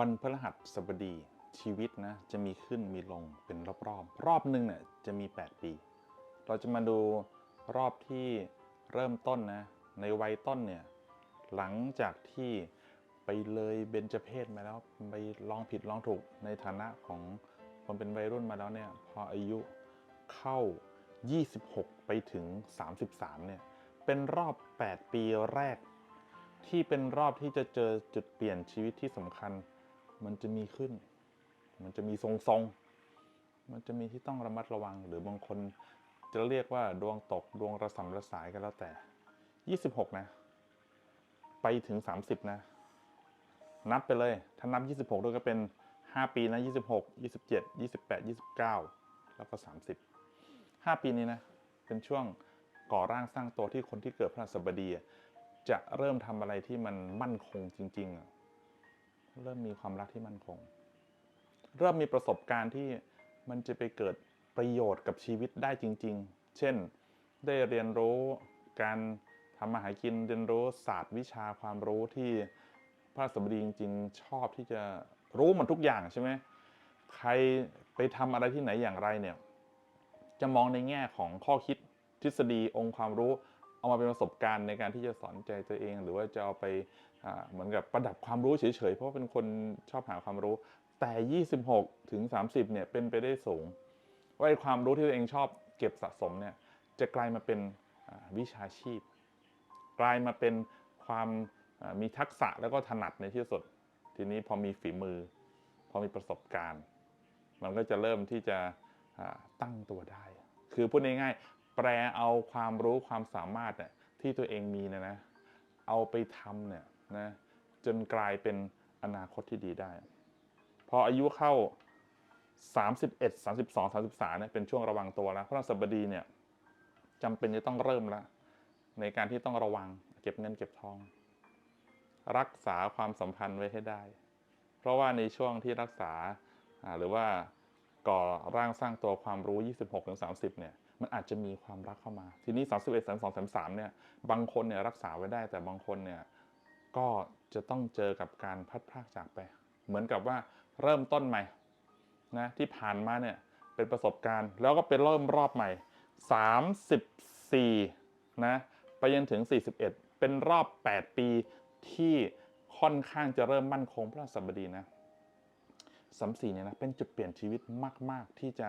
วันพฤหัสบดีชีวิตนะจะมีขึ้นมีลงเป็นรอบๆรอบรอบหนึ่งเนี่ยจะมี 8 ปี เราจะมาดูรอบที่เริ่มต้นนะในวัยต้นเนี่ยหลังจากที่ไปเลยเบญจเพศมาแล้วไปลองผิดลองถูกในฐานะของคนเป็นวัยรุ่นมาแล้วเนี่ยพออายุเข้า 26 ไปถึง 33เนี่ยเป็นรอบ 8 ปีแรก ที่เป็นรอบที่จะเจอจุดเปลี่ยนชีวิตที่สำคัญ มันจะมีขึ้น มันจะมีทรงๆมันจะมีที่ต้องระมัดระวัง หรือบางคนจะเรียกว่าดวงตกดวงระสำระสายก็แล้วแต่ 26 นะ ไปถึง 30 นะ นับไปเลย ถ้านับ 26 ด้วยก็เป็น 5 ปีนะ 26 27 28 29 แล้วก็ 30 5 ปีนี้นะ เป็นช่วงก่อร่างสร้างตัวที่คนที่เกิดพฤหัสบดีจะเริ่มทำอะไรที่มันมั่นคงจริง ๆ เริ่มมีความรักที่มั่นคง เริ่มมีประสบการณ์ที่มันจะไปเกิดประโยชน์กับชีวิตได้จริง ๆ เช่น ได้เรียนรู้การทำมาหากินเรียนรู้ศาสตร์วิชาความรู้ที่พระสบดีจริงๆ ชอบที่จะรู้หมดทุกอย่างใช่ไหมใครไปทำอะไรที่ไหนอย่างไรเนี่ย จะมองในแง่ของข้อคิดทฤษฎีองค์ความรู้ เอามาเป็นประสบการณ์ในการที่จะสอนใจตัวเอง หรือว่าจะเอาไปเหมือนกับประดับความรู้เฉยๆ เพราะเป็นคนชอบหาความรู้ แต่ 26 ถึง 30 เนี่ยเป็นไปได้สูง ว่าไอ้ความรู้ที่ตัวเองชอบเก็บสะสมเนี่ยจะกลายมาเป็นวิชาชีพ กลายมาเป็นความมีทักษะแล้วก็ถนัดในที่สุด ทีนี้พอมีฝีมือ พอมีประสบการณ์ มันก็จะเริ่มที่จะตั้งตัวได้ คือพูดง่ายๆ แปลเอาความรู้ความสามารถเนี่ยที่ตัวเองมีเนี่ยนะ เอาไปทำเนี่ยนะจนกลายเป็นอนาคตที่ดีได้ พออายุเข้า 31 32 33เนี่ยเป็นช่วงระวังตัวแล้วพระราชบดีเนี่ยจำเป็นจะต้องเริ่มแล้วในการที่ต้องระวังเก็บเงินเก็บทอง รักษาความสัมพันธ์ไว้ให้ได้ เพราะว่าในช่วงที่รักษาหรือว่าก่อร่างสร้างตัวความรู้ 26ถึง30เนี่ย มันอาจจะมีความรักเข้ามา ทีนี้31 32 33เอ็ดสามสองสามสามเนี่ยบางคนเนี่ยรักษาไว้ได้ แต่บางคนเนี่ยก็จะต้องเจอกับการพัดพรากจากไป เหมือนกับว่าเริ่มต้นใหม่นะที่ผ่านมาเนี่ยเป็นประสบการณ์ แล้วก็เป็นเริ่มรอบใหม่ 34นะไปจนถึง 41 เป็นรอบ 8 ปีที่ค่อนข้างจะเริ่มมั่นคงพระสัปดีนะ สามสี่เนี่ยนะเป็นจุดเปลี่ยนชีวิตมาก ๆ ที่จะ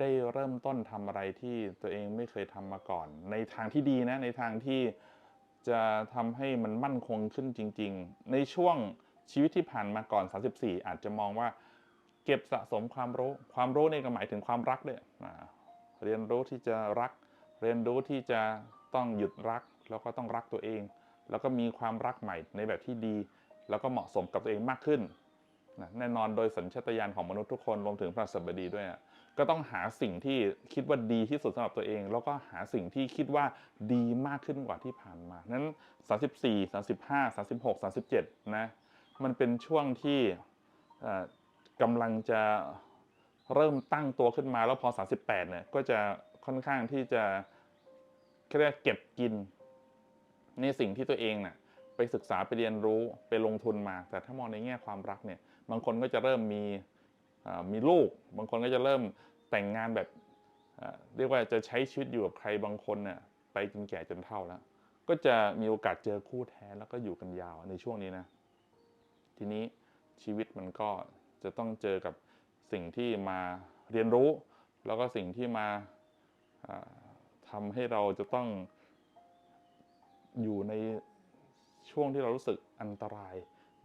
ได้เริ่มต้นทำอะไรที่ตัวเองไม่เคยทำมาก่อน ในทางที่ดีนะในทางที่จะทำให้มันมั่นคงขึ้นจริง ๆ ในช่วงชีวิตที่ผ่านมาก่อน 34 อาจจะมองว่า เก็บสะสมความรู้ ความรู้นี่ก็หมายถึงความรักด้วยอ่าเรียนรู้ที่จะรัก เรียนรู้ที่จะต้องหยุดรัก แล้วก็ต้องรักตัวเอง แล้วก็มีความรักใหม่ในแบบที่ดี แล้วก็เหมาะสมกับตัวเองมากขึ้น นะแน่นอนโดยสัญชาตญาณของมนุษย์ทุกคนรวมถึงพระสัปดีด้วยอะก็ต้องหาสิ่งที่คิดว่าดีที่สุดสำหรับตัวเอง แล้วก็หาสิ่งที่คิดว่าดีมากขึ้นกว่าที่ผ่านมานั้น 34 35 36 37นะมันเป็นช่วงที่กำลังจะเริ่มตั้งตัวขึ้นมาแล้วพอ 38เนี่ยก็จะค่อนข้างที่จะเรียกเก็บกิน ในสิ่งที่ตัวเองน่ะไปศึกษาไปเรียนรู้ไปลงทุนมา แต่ถ้ามองในแง่ความรักเนี่ย บางคนก็จะเริ่มมีมีลูก บางคนก็จะเริ่มแต่งงานแบบเรียกว่าจะใช้ชีวิตอยู่กับใครบางคนเนี่ยไปจนแก่จนเฒ่าแล้ว ก็จะมีโอกาสเจอคู่แท้แล้วก็อยู่กันยาวในช่วงนี้นะ ทีนี้ชีวิตมันก็จะต้องเจอกับสิ่งที่มาเรียนรู้ แล้วก็สิ่งที่มาอ่าทำให้เราจะต้องอยู่ในช่วงที่เรารู้สึกอันตราย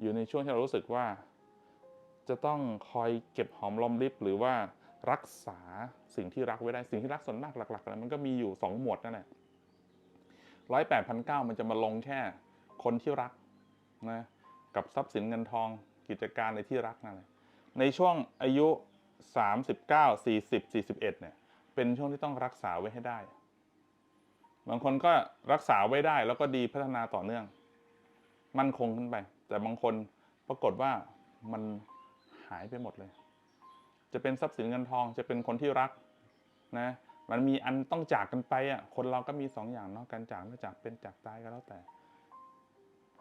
อยู่ในช่วงที่เรารู้สึกว่า จะต้องคอยเก็บหอมรอมริบหรือว่ารักษาสิ่งที่รักไว้ได้สิ่งที่รักส่วนมากหลักๆนะมันก็มีอยู่ 2 หมวดนั่นแหละร้อยแปดพันเก้ามันจะมาลงแค่คนที่รักนะกับทรัพย์สินเงินทองกิจการในที่รักนั่นแหละในช่วงอายุ 39 40 41เนี่ยเป็นช่วงที่ต้องรักษาไว้ให้ได้ บางคนก็รักษาไว้ได้แล้วก็ดีพัฒนาต่อเนื่อง มั่นคงขึ้นไป แต่บางคนปรากฏว่ามันายไปหมดเลย จะเป็นทรัพย์สินเงินทองจะเป็นคนที่รักนะมันมีอันต้องจากกันไปอะคนเราก็มีสองอย่างเนาะการจากไม่จากเป็นจากตายก็แล้วแต่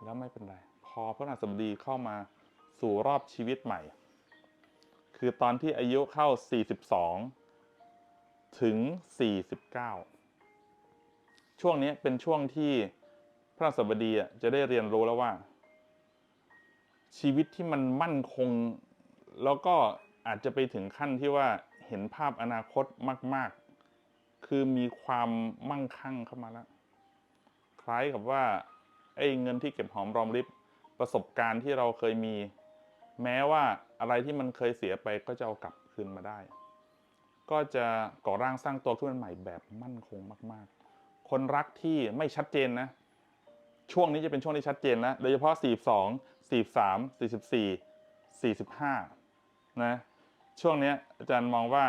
แล้วไม่เป็นไร พอพระนาสบดีเข้ามาสู่รอบชีวิตใหม่ คือตอนที่อายุเข้า 42 ถึง 49 ช่วงนี้เป็นช่วงที่พระสบดีจะได้เรียนรู้แล้วว่า ชีวิตที่มันมั่นคง แล้วก็อาจจะไปถึงขั้นที่ว่าเห็นภาพอนาคตมาก ๆ คือมีความมั่งคั่งเข้ามาแล้ว คล้ายกับว่าไอ้เงินที่เก็บหอมรอมริบประสบการณ์ที่เราเคยมี แม้ว่าอะไรที่มันเคยเสียไปก็จะเอากลับคืนมาได้ ก็จะก่อร่างสร้างตัวขึ้นมาใหม่แบบมั่นคงมาก ๆ คนรักที่ไม่ชัดเจนนะ ช่วงนี้จะเป็นช่วงที่ชัดเจนนะโดยเฉพาะ 42 43 44 45 นะช่วงนี้อาจารย์มองว่า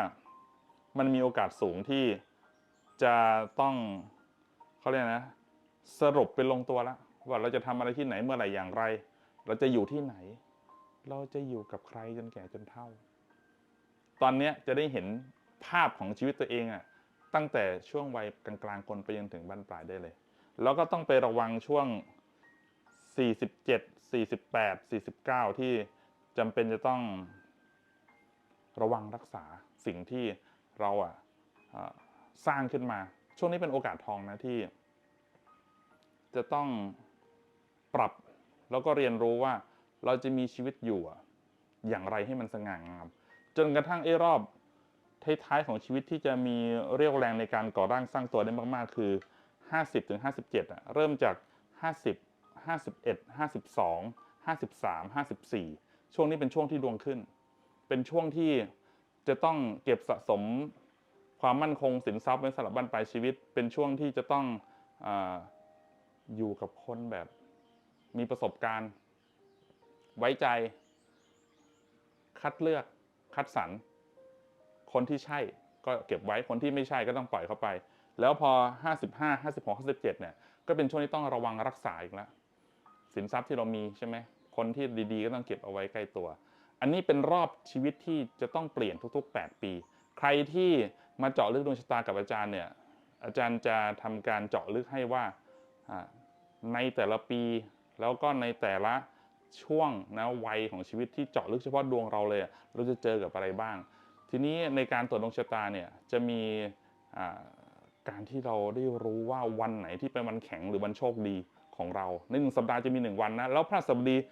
มันมีโอกาสสูงที่จะต้องเขาเรียกนะ สรุปเป็นลงตัวแล้วว่าเราจะทำอะไรที่ไหนเมื่อไหร่อย่างไร เราจะอยู่ที่ไหน เราจะอยู่กับใครจนแก่จนเฒ่า ตอนนี้จะได้เห็นภาพของชีวิตตัวเองอะตั้งแต่ช่วงวัยกลางๆคนไปจนถึงบั้นปลายได้เลย แล้วก็ต้องไประวังช่วง 47 48 49 ที่จำเป็นจะต้อง ระวังรักษาสิ่งที่เราอะอะสร้างขึ้นมา ช่วงนี้เป็นโอกาสทองนะที่ จะต้องปรับแล้วก็เรียนรู้ว่าเราจะมีชีวิตอยู่อย่างไรให้มันสง่างาม จนกระทั่งไอ้รอบท้ายๆของชีวิตที่จะมีเรี่ยวแรงในการก่อร่างสร้างตัวได้มากๆ คือ 50ถึง57อะเริ่มจาก 50 51 52 53 54 ช่วงนี้เป็นช่วงที่ดวงขึ้น เป็นช่วงที่จะต้องเก็บสะสมความมั่นคงสินทรัพย์ไว้สำหรับบั้นปลายชีวิต เป็นช่วงที่จะต้องออยู่กับคนแบบมีประสบการณ์ ไว้ใจ คัดเลือกคัดสรรคนที่ใช่ก็เก็บไว้คนที่ไม่ใช่ก็ต้องปล่อยเข้าไป แล้วพอ 55 56 57เนี่ยก็เป็นช่วงที่ต้องระวังรักษาอีกแล้วสินทรัพย์ที่เรามีใช่ไหมคนที่ดีๆ ก็ต้องเก็บเอาไว้ใกล้ตัว อันนี้เป็นรอบชีวิตที่จะต้องเปลี่ยนทุก ๆ 8 ปี ใครที่มาเจาะลึกดวงชะตากับอาจารย์เนี่ยอาจารย์จะทำการเจาะลึกให้ว่าในแต่ละปี แล้วก็ในแต่ละช่วงนะวัยของชีวิตที่เจาะลึกเฉพาะดวงเราเลย เราจะเจอกับอะไรบ้าง ทีนี้ในการตรวจดวงชะตาเนี่ยจะมีการที่เราได้รู้ว่าวันไหนที่เป็นวันแข็งหรือวันโชคดีของเราในหนึ่งสัปดาห์จะมีหนึ่งวันนะแล้วพระสัปดาห์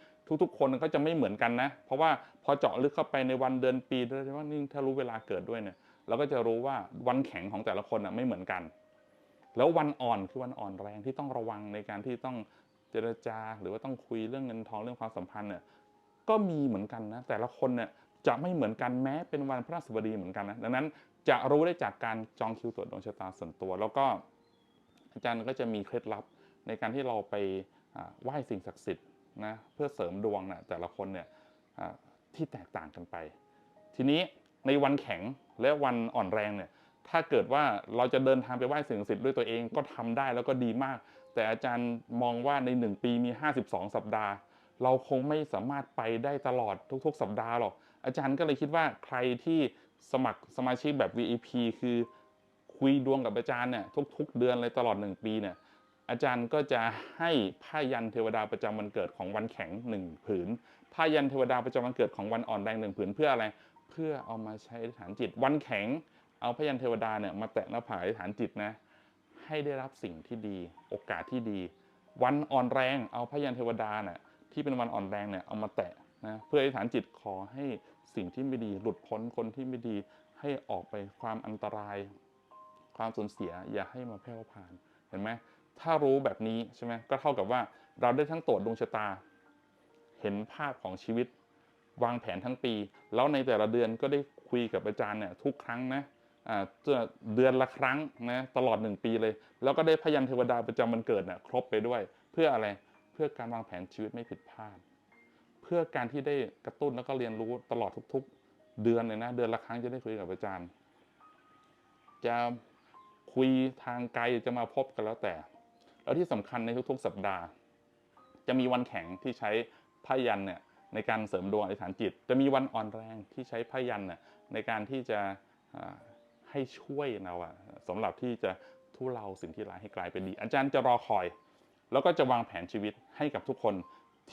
ทุกๆ คนก็จะไม่เหมือนกันนะ เพราะว่า พอเจาะลึกเข้าไปในวันเดือนปีโดยเฉพาะนี่ถ้ารู้เวลาเกิดด้วยเนี่ยเราก็จะรู้ว่าวันแข็งของแต่ละคนอะไม่เหมือนกัน แล้ววันอ่อนคือวันอ่อนแรงที่ต้องระวังในการที่ต้องเจรจา หรือว่าต้องคุยเรื่องเงินทองเรื่องความสัมพันธ์เนี่ยก็มีเหมือนกันนะแต่ละคนเนี่ยจะไม่เหมือนกันแม้เป็นวันพระสบดีเหมือนกันนะดังนั้นจะรู้ได้จากการจองคิวตรวจดวงชะตาส่วนตัว แล้วก็อาจารย์ก็จะมีเคล็ดลับในการที่เราไปไหว้สิ่งศักดิ์สิทธิ์นะเพื่อเสริมดวงนะแต่ละคนเนี่ย ที่แตกต่างกันไป ทีนี้ในวันแข็งและวันอ่อนแรงเนี่ยถ้าเกิดว่าเราจะเดินทางไปไหว้สิ่งศักดิ์สิทธิ์ด้วยตัวเองก็ทำได้แล้วก็ดีมาก แต่อาจารย์มองว่าใน 1 ปีมี 52 สัปดาห์ เราคงไม่สามารถไปได้ตลอดทุก ๆ สัปดาห์หรอกอาจารย์ก็เลยคิดว่าใครที่สมัครสมาชิกแบบ VIP คือคุยดวงกับอาจารย์เนี่ยทุก ๆ เดือนเลยตลอด 1 ปีเนี่ยอาจารย์ก็จะให้ผ้ายันเทวดาประจำวันเกิดของวันแข็งหนึ่งผืน ผ้ายันเทวดาประจำวันเกิดของวันอ่อนแรงหนึ่งผืนเพื่ออะไร เพื่อเอามาใช้ฐานจิต วันแข็ง เอาพยันเทวดาเนี่ยมาแตะหน้าผากฐานจิตนะ ให้ได้รับสิ่งที่ดี โอกาสที่ดี วันอ่อนแรง เอาพยันเทวดาเนี่ยที่เป็นวันอ่อนแรงเนี่ยเอามาแตะนะเพื่ออธิษฐานจิตขอให้สิ่งที่ไม่ดี หลุดพ้นคนที่ไม่ดีให้ออกไปความอันตราย ความสูญเสียอย่าให้มาแพร่ผ่านเห็นไหมถ้ารู้แบบนี้ใช่ไหมก็เท่ากับว่าเราได้ทั้งตรวจดวงชะตา เห็นภาพของชีวิตวางแผนทั้งปี แล้วในแต่ละเดือนก็ได้คุยกับอาจารย์เนี่ยทุกครั้งนะเดือนละครั้งนะตลอด 1 ปีเลย แล้วก็ได้พยันเทวดาประจำวันเกิดเนี่ยครบไปด้วย เพื่ออะไรเพื่อการวางแผนชีวิตไม่ผิดพลาด เพื่อการที่ได้กระตุ้นแล้วก็เรียนรู้ตลอดทุก ๆ เดือนเลยนะ เดือนละครั้งจะได้คุยกับอาจารย์ จะคุยทางไกลจะมาพบกันแล้วแต่ แล้วที่สำคัญในทุก ๆ สัปดาห์ จะมีวันแข็งที่ใช้ พยันเนี่ยในการเสริมดวงอธิษฐานจิต จะมีวันอ่อนแรงที่ใช้พยันเนี่ยในการที่จะให้ช่วยเราอะสำหรับที่จะทุเลาสิ่งที่ร้ายให้กลายเป็นดี อาจารย์จะรอคอย แล้วก็จะวางแผนชีวิตให้กับทุกคน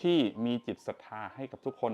ที่มีจิตศรัทธาให้กับทุกคน